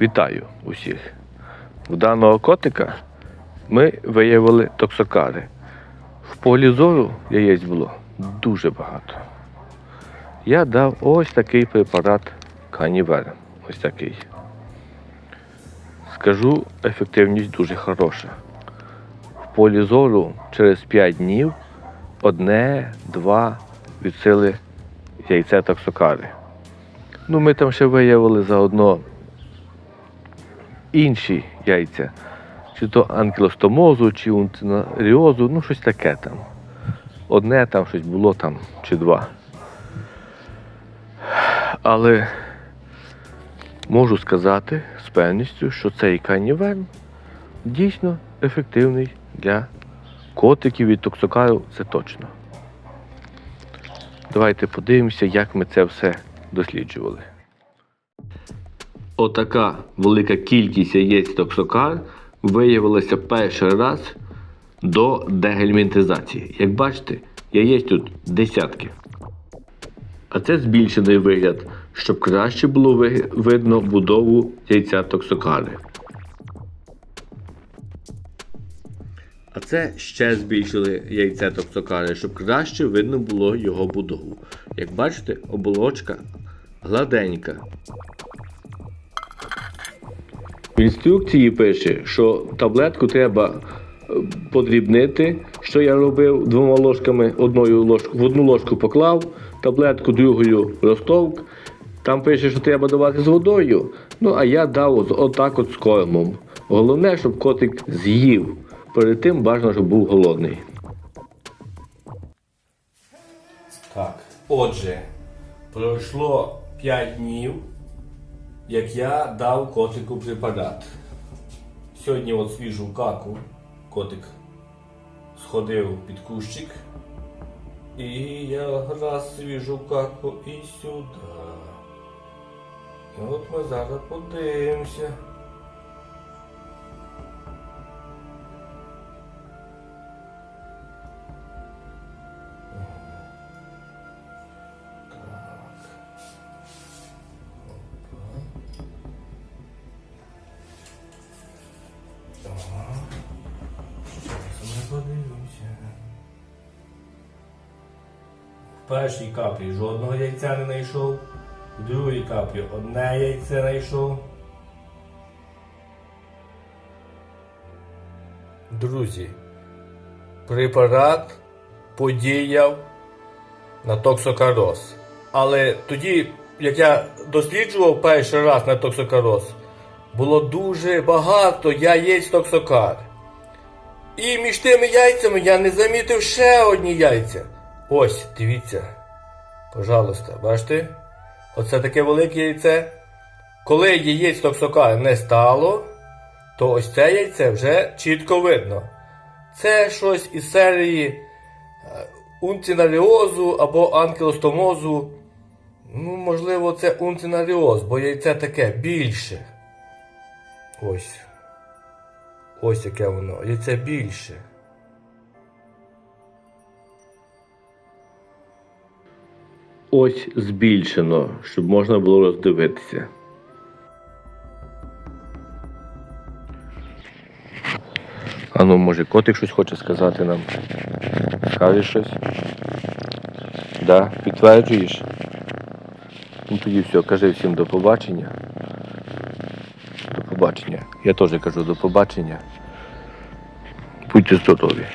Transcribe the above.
Вітаю усіх. В даного котика ми виявили токсокари. В полі зору яєць було дуже багато. Я дав ось такий препарат Канівер. Ось такий. Скажу, ефективність дуже хороша. В полі зору через 5 днів одне-два від сили яйце токсокари. Ну, ми там ще виявили заодно інші яйця, чи то анкілостомозу, чи унцинаріозу, ну щось таке там. Одне там щось було там, чи два. Але можу сказати з певністю, що цей каніверн дійсно ефективний для котиків від токсокару, це точно. Давайте подивимося, як ми це все досліджували. Отака велика кількість яєць токсокар виявилася перший раз до дегельмінтизації. Як бачите, яєць тут десятки. А це збільшений вигляд, щоб краще було видно будову яйця токсокари. А це ще збільшили яйце токсокари, щоб краще видно було його будову. Як бачите, оболочка гладенька. Інструкції пише, що таблетку треба е, подрібнити. Що я робив двома ложками, одною ложку, в одну ложку поклав таблетку, другою розтовк. Там пише, що треба давати з водою. Ну, а я дав отак от з кормом. Головне, щоб котик з'їв. Перед тим бажано, щоб був голодний. Так, отже, пройшло 5 днів, як я дав котику препарат. Сьогодні от свіжу каку котик сходив під кущик. І я раз свіжу каку і сюди. І от ми зараз подивимося. Зараз ми подивимося. В першій каплі жодного яйця не знайшов. В другій каплі одне яйце знайшов. Друзі, препарат подіяв на токсокароз. Але тоді, як я досліджував перший раз на токсокароз, було дуже багато яєць токсокар. І між тими яйцями я не замітив ще одні яйця. Ось, дивіться. Пожалуйста, бачите? Оце таке велике яйце. Коли яєць токсокар не стало, то ось це яйце вже чітко видно. Це щось із серії е, унцинаріозу або анкілостомозу. Ну, можливо, це унцинаріоз, бо яйце таке більше. Ось. Ось яке воно. Яйце більше. Ось збільшено, щоб можна було роздивитися. А ну, може, котик щось хоче сказати нам. Скажеш щось? Да, підтверджуєш? Ну тоді все, кажи всім до побачення. До побачення. Я теж кажу до побачення. Будьте здорові.